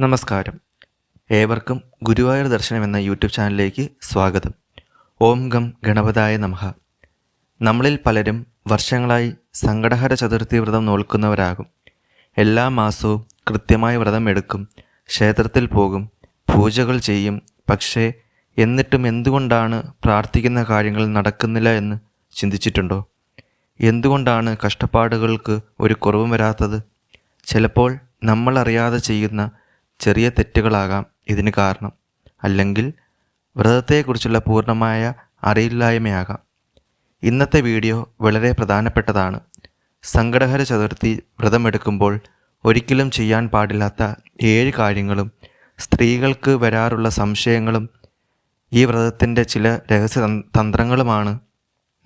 നമസ്കാരം. ഏവർക്കും ഗുരുവായൂർ ദർശനം എന്ന യൂട്യൂബ് ചാനലിലേക്ക് സ്വാഗതം. ഓം ഗം ഗണപതായ നമഹ നമ്മളിൽ പലരും വർഷങ്ങളായി സങ്കടഹര ചതുർത്ഥി വ്രതം നോൽക്കുന്നവരാകും. എല്ലാ മാസവും കൃത്യമായി വ്രതം എടുക്കും ക്ഷേത്രത്തിൽ പോകും പൂജകൾ ചെയ്യും. പക്ഷേ എന്നിട്ടും എന്തുകൊണ്ടാണ് പ്രാർത്ഥിക്കുന്ന കാര്യങ്ങൾ നടക്കുന്നില്ല എന്ന് ചിന്തിച്ചിട്ടുണ്ടോ? എന്തുകൊണ്ടാണ് കഷ്ടപ്പാടുകൾക്ക് ഒരു കുറവും വരാത്തത്? ചിലപ്പോൾ നമ്മൾ അറിയാതെ ചെയ്യുന്ന ചെറിയ തെറ്റുകളാകാം ഇതിന് കാരണം. അല്ലെങ്കിൽ വ്രതത്തെക്കുറിച്ചുള്ള പൂർണമായ അറിയില്ലായ്മയാകാം. ഇന്നത്തെ വീഡിയോ വളരെ പ്രധാനപ്പെട്ടതാണ്. സങ്കടഹര ചതുർത്ഥി വ്രതമെടുക്കുമ്പോൾ ഒരിക്കലും ചെയ്യാൻ പാടില്ലാത്ത ഏഴ് കാര്യങ്ങളും സ്ത്രീകൾക്ക് വരാറുള്ള സംശയങ്ങളും ഈ വ്രതത്തിന്റെ ചില രഹസ്യ തന്ത്രങ്ങളുമാണ്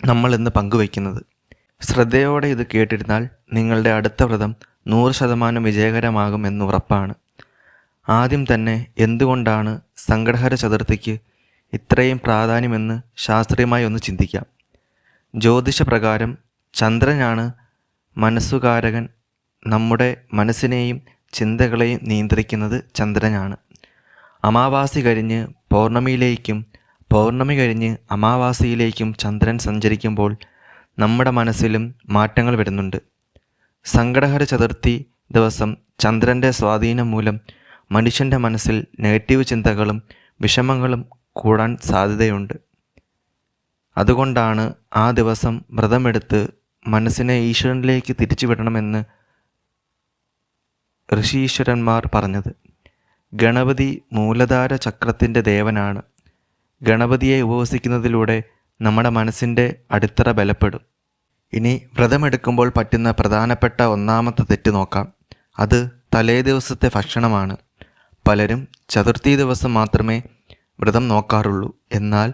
നമ്മൾ ഇന്ന് പങ്കുവയ്ക്കുന്നത്. ശ്രദ്ധയോടെ ഇത് കേട്ടിരുന്നാൽ നിങ്ങളുടെ അടുത്ത വ്രതം നൂറ് ശതമാനം വിജയകരമാകും എന്ന് ഉറപ്പാണ്. ആദ്യം തന്നെ എന്തുകൊണ്ടാണ് സങ്കടഹര ചതുർത്ഥിക്ക് ഇത്രയും പ്രാധാന്യമെന്ന് ശാസ്ത്രീയമായി ഒന്ന് ചിന്തിക്കാം. ജ്യോതിഷപ്രകാരം ചന്ദ്രനാണ് മനസ്സുകാരകൻ. നമ്മുടെ മനസ്സിനെയും ചിന്തകളെയും നിയന്ത്രിക്കുന്നത് ചന്ദ്രനാണ്. അമാവാസി കഴിഞ്ഞ് പൗർണമിയിലേക്കും പൗർണമി കഴിഞ്ഞ് അമാവാസിയിലേക്കും ചന്ദ്രൻ സഞ്ചരിക്കുമ്പോൾ നമ്മുടെ മനസ്സിലും മാറ്റങ്ങൾ വരുന്നുണ്ട്. സങ്കടഹര ചതുർത്ഥി ദിവസം ചന്ദ്രന്റെ സ്വാധീനം മൂലം മനുഷ്യന്റെ മനസ്സിൽ നെഗറ്റീവ് ചിന്തകളും വിഷമങ്ങളും കൂടാൻ സാധ്യതയുണ്ട്. അതുകൊണ്ടാണ് ആ ദിവസം വ്രതമെടുത്ത് മനസ്സിനെ ഈശ്വരനിലേക്ക് തിരിച്ചുവിടണമെന്ന് ഋഷീശ്വരന്മാർ പറഞ്ഞത്. ഗണപതി മൂലധാര ചക്രത്തിന്റെ ദേവനാണ്. ഗണപതിയെ ഉപവസിക്കുന്നതിലൂടെ നമ്മുടെ മനസ്സിന്റെ അടിത്തറ ബലപ്പെടും. ഇനി വ്രതമെടുക്കുമ്പോൾ പറ്റുന്ന പ്രധാനപ്പെട്ട ഒന്നാമത്തെ തെറ്റ് നോക്കാം. അത് തലേ ദിവസത്തെ ഭക്ഷണമാണ്. പലരും ചതുർത്ഥി ദിവസം മാത്രമേ വ്രതം നോക്കാറുള്ളൂ. എന്നാൽ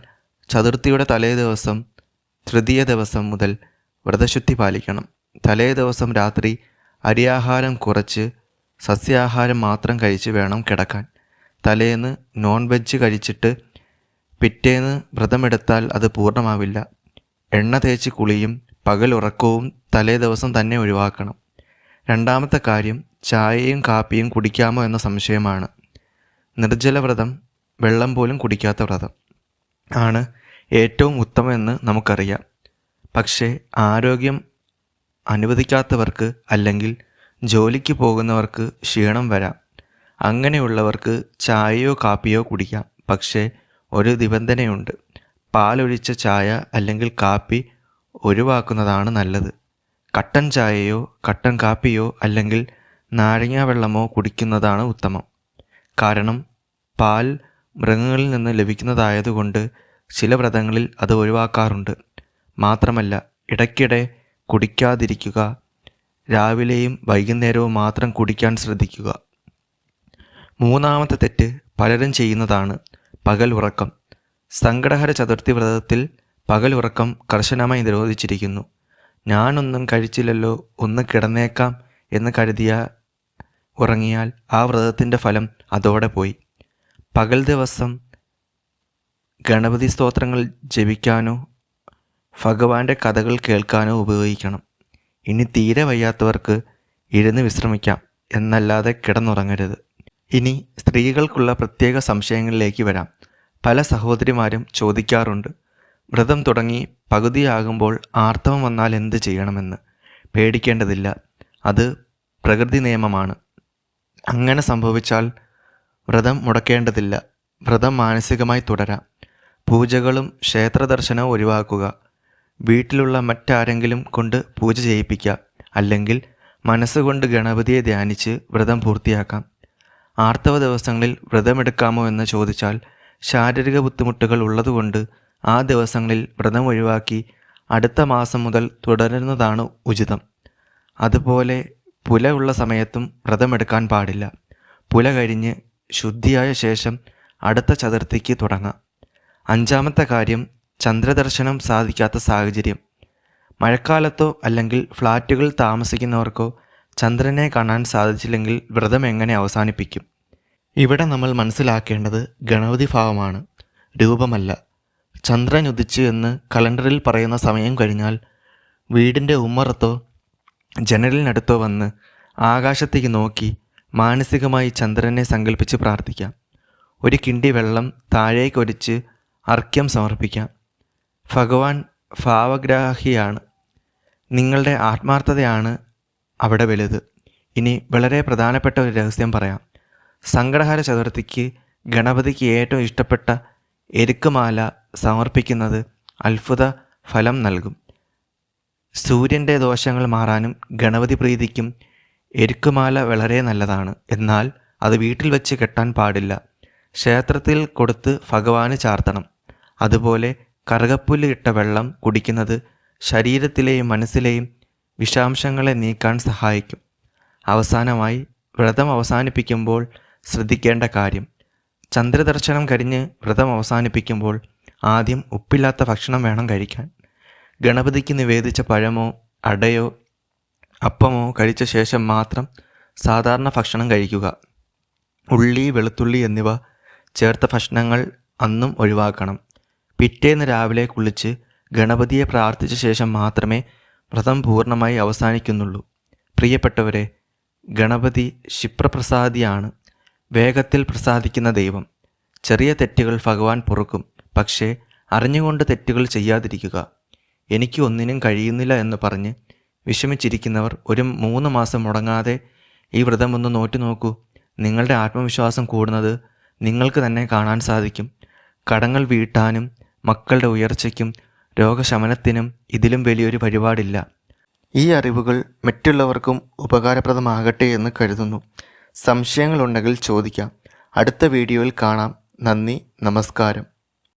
ചതുർത്ഥിയുടെ തലേ ദിവസം തൃതീയ ദിവസം മുതൽ വ്രതശുദ്ധി പാലിക്കണം. തലേ ദിവസം രാത്രി അരിയാഹാരം കുറച്ച് സസ്യാഹാരം മാത്രം കഴിച്ച് വേണം കിടക്കാൻ. തലേന്ന് നോൺ വെജ് കഴിച്ചിട്ട് പിറ്റേന്ന് വ്രതമെടുത്താൽ അത് പൂർണമാവില്ല. എണ്ണ തേച്ച് കുളിയും പകൽ ഉറക്കവും തലേ ദിവസം തന്നെ ഒഴിവാക്കണം. രണ്ടാമത്തെ കാര്യം ചായയും കാപ്പിയും കുടിക്കാമോ എന്ന സംശയമാണ്. നിർജല വ്രതം വെള്ളം പോലും കുടിക്കാത്ത വ്രതം ആണ് ഏറ്റവും ഉത്തമമെന്ന് നമുക്കറിയാം. പക്ഷേ ആരോഗ്യം അനുവദിക്കാത്തവർക്ക് അല്ലെങ്കിൽ ജോലിക്ക് പോകുന്നവർക്ക് ക്ഷീണം വരാം. അങ്ങനെയുള്ളവർക്ക് ചായയോ കാപ്പിയോ കുടിക്കാം. പക്ഷേ ഒരു നിബന്ധനയുണ്ട്. പാലൊഴിച്ച ചായ അല്ലെങ്കിൽ കാപ്പി ഒഴിവാക്കുന്നതാണ് നല്ലത്. കട്ടൻ ചായയോ കട്ടൻ കാപ്പിയോ അല്ലെങ്കിൽ നാരങ്ങാ വെള്ളമോ കുടിക്കുന്നതാണ് ഉത്തമം. കാരണം പാൽ മൃഗങ്ങളിൽ നിന്ന് ലഭിക്കുന്നതായതുകൊണ്ട് ചില വ്രതങ്ങളിൽ അത് ഒഴിവാക്കാറുണ്ട്. മാത്രമല്ല ഇടയ്ക്കിടെ കുടിക്കാതിരിക്കുക രാവിലെയും വൈകുന്നേരവും മാത്രം കുടിക്കാൻ ശ്രദ്ധിക്കുക. മൂന്നാമത്തെ തെറ്റ് പലരും ചെയ്യുന്നതാണ് പകൽ ഉറക്കം. സങ്കടഹര ചതുർത്ഥി വ്രതത്തിൽ പകൽ ഉറക്കം കർശനമായി നിരോധിച്ചിരിക്കുന്നു. ഞാനൊന്നും കഴിച്ചില്ലല്ലോ ഒന്ന് കിടന്നേക്കാം എന്ന് കരുതിയ ഉറങ്ങിയാൽ ആ വ്രതത്തിന്റെ ഫലം അതോടെ പോയി. പകൽ ദിവസം ഗണപതി സ്തോത്രങ്ങൾ ജപിക്കാനോ ഭഗവാന്റെ കഥകൾ കേൾക്കാനോ ഉപയോഗിക്കണം. ഇനി തീരെ വയ്യാത്തവർക്ക് ഇരുന്ന് വിശ്രമിക്കാം എന്നല്ലാതെ കിടന്നുറങ്ങരുത്. ഇനി സ്ത്രീകൾക്കുള്ള പ്രത്യേക സംശയങ്ങളിലേക്ക് വരാം. പല സഹോദരിമാരും ചോദിക്കാറുണ്ട് വ്രതം തുടങ്ങി പകുതിയാകുമ്പോൾ ആർത്തവം വന്നാൽ എന്ത് ചെയ്യണമെന്ന്? പേടിക്കേണ്ടതില്ല. അത് പ്രകൃതി നിയമമാണ്. അങ്ങനെ സംഭവിച്ചാൽ വ്രതം മുടക്കേണ്ടതില്ല. വ്രതം മാനസികമായി തുടരാം. പൂജകളും ക്ഷേത്രദർശനവും ഒഴിവാക്കുക. വീട്ടിലുള്ള മറ്റാരെങ്കിലും കൊണ്ട് പൂജ ചെയ്യിപ്പിക്കുക അല്ലെങ്കിൽ മനസ്സുകൊണ്ട് ഗണപതിയെ ധ്യാനിച്ച് വ്രതം പൂർത്തിയാക്കാം. ആർത്തവ ദിവസങ്ങളിൽ വ്രതമെടുക്കാമോ എന്ന് ചോദിച്ചാൽ ശാരീരിക ബുദ്ധിമുട്ടുകൾ ഉള്ളതുകൊണ്ട് ആ ദിവസങ്ങളിൽ വ്രതം ഒഴിവാക്കി അടുത്ത മാസം മുതൽ തുടരുന്നതാണ് ഉചിതം. അതുപോലെ പുല ഉള്ള സമയത്തും വ്രതമെടുക്കാൻ പാടില്ല. പുല കഴിഞ്ഞ് ശുദ്ധിയായ ശേഷം അടുത്ത ചതുർത്ഥിക്ക് തുടങ്ങാം. അഞ്ചാമത്തെ കാര്യം ചന്ദ്രദർശനം സാധിക്കാത്ത സാഹചര്യം. മഴക്കാലത്തോ അല്ലെങ്കിൽ ഫ്ലാറ്റുകൾ താമസിക്കുന്നവർക്കോ ചന്ദ്രനെ കാണാൻ സാധിച്ചില്ലെങ്കിൽ വ്രതം എങ്ങനെ അവസാനിപ്പിക്കും? ഇവിടെ നമ്മൾ മനസ്സിലാക്കേണ്ടത് ഗണപതി ഭാവമാണ്. രൂപമല്ല. ചന്ദ്രൻ ഉദിച്ചു എന്ന് കലണ്ടറിൽ പറയുന്ന സമയം കഴിഞ്ഞാൽ വീടിന്റെ ഉമ്മറത്തോ ജനലിനടുത്തോ വന്ന് ആകാശത്തേക്ക് നോക്കി മാനസികമായി ചന്ദ്രനെ സങ്കല്പിച്ച് പ്രാർത്ഥിക്കാം. ഒരു കിണ്ടി വെള്ളം താഴേക്കൊരിച്ച് അർഘ്യം സമർപ്പിക്കാം. ഭഗവാൻ ഭാവഗ്രാഹിയാണ്. നിങ്ങളുടെ ആത്മാർത്ഥതയാണ് അവിടെ വലുത്. ഇനി വളരെ പ്രധാനപ്പെട്ട ഒരു രഹസ്യം പറയാം. സങ്കടഹാര ചതുർത്ഥിക്ക് ഗണപതിക്ക് ഏറ്റവും ഇഷ്ടപ്പെട്ട എരുക്കുമാല സമർപ്പിക്കുന്നത് അത്ഭുത ഫലം നൽകും. സൂര്യന്റെ ദോഷങ്ങൾ മാറാനും ഗണപതി പ്രീതിക്കും എരുക്കുമാല വളരെ നല്ലതാണ്. എന്നാൽ അത് വീട്ടിൽ വെച്ച് കെട്ടാൻ പാടില്ല. ക്ഷേത്രത്തിൽ കൊടുത്ത് ഭഗവാന് ചാർത്തണം. അതുപോലെ കറുകപ്പുല്ല് ഇട്ട വെള്ളം കുടിക്കുന്നത് ശരീരത്തിലെയും മനസ്സിലെയും വിഷാംശങ്ങളെ നീക്കാൻ സഹായിക്കും. അവസാനമായി വ്രതം അവസാനിപ്പിക്കുമ്പോൾ ശ്രദ്ധിക്കേണ്ട കാര്യം. ചന്ദ്രദർശനം കഴിഞ്ഞ് വ്രതം അവസാനിപ്പിക്കുമ്പോൾ ആദ്യം ഉപ്പില്ലാത്ത ഭക്ഷണം വേണം കഴിക്കാൻ. ഗണപതിക്ക് നിവേദിച്ച പഴമോ അടയോ അപ്പമോ കഴിച്ച ശേഷം മാത്രം സാധാരണ ഭക്ഷണം കഴിക്കുക. ഉള്ളി വെളുത്തുള്ളി എന്നിവ ചേർത്ത ഭക്ഷണങ്ങൾ അന്നും ഒഴിവാക്കണം. പിറ്റേന്ന് രാവിലെ കുളിച്ച് ഗണപതിയെ പ്രാർത്ഥിച്ച ശേഷം മാത്രമേ വ്രതം പൂർണമായി അവസാനിക്കുന്നുള്ളൂ. പ്രിയപ്പെട്ടവരെ ഗണപതി ക്ഷിപ്രപ്രസാദിയാണ്. വേഗത്തിൽ പ്രസാദിക്കുന്ന ദൈവം. ചെറിയ തെറ്റുകൾ ഭഗവാൻ പൊറുക്കും. പക്ഷേ അറിഞ്ഞുകൊണ്ട് തെറ്റുകൾ ചെയ്യാതിരിക്കുക. എനിക്ക് ഒന്നിനും കഴിയുന്നില്ല എന്ന് പറഞ്ഞ് വിഷമിച്ചിരിക്കുന്നവർ ഒരു മൂന്ന് മാസം മുടങ്ങാതെ ഈ വ്രതം ഒന്ന് നോറ്റു നോക്കൂ. നിങ്ങളുടെ ആത്മവിശ്വാസം കൂടുന്നത് നിങ്ങൾക്ക് തന്നെ കാണാൻ സാധിക്കും. കടങ്ങൾ വീട്ടാനും മക്കളുടെ ഉയർച്ചയ്ക്കും രോഗശമനത്തിനും ഇതിലും വലിയൊരു വഴിപാടില്ല. ഈ അറിവുകൾ മറ്റുള്ളവർക്കും ഉപകാരപ്രദമാകട്ടെ എന്ന് കരുതുന്നു. സംശയങ്ങളുണ്ടെങ്കിൽ ചോദിക്കാം. അടുത്ത വീഡിയോയിൽ കാണാം. നന്ദി നമസ്കാരം.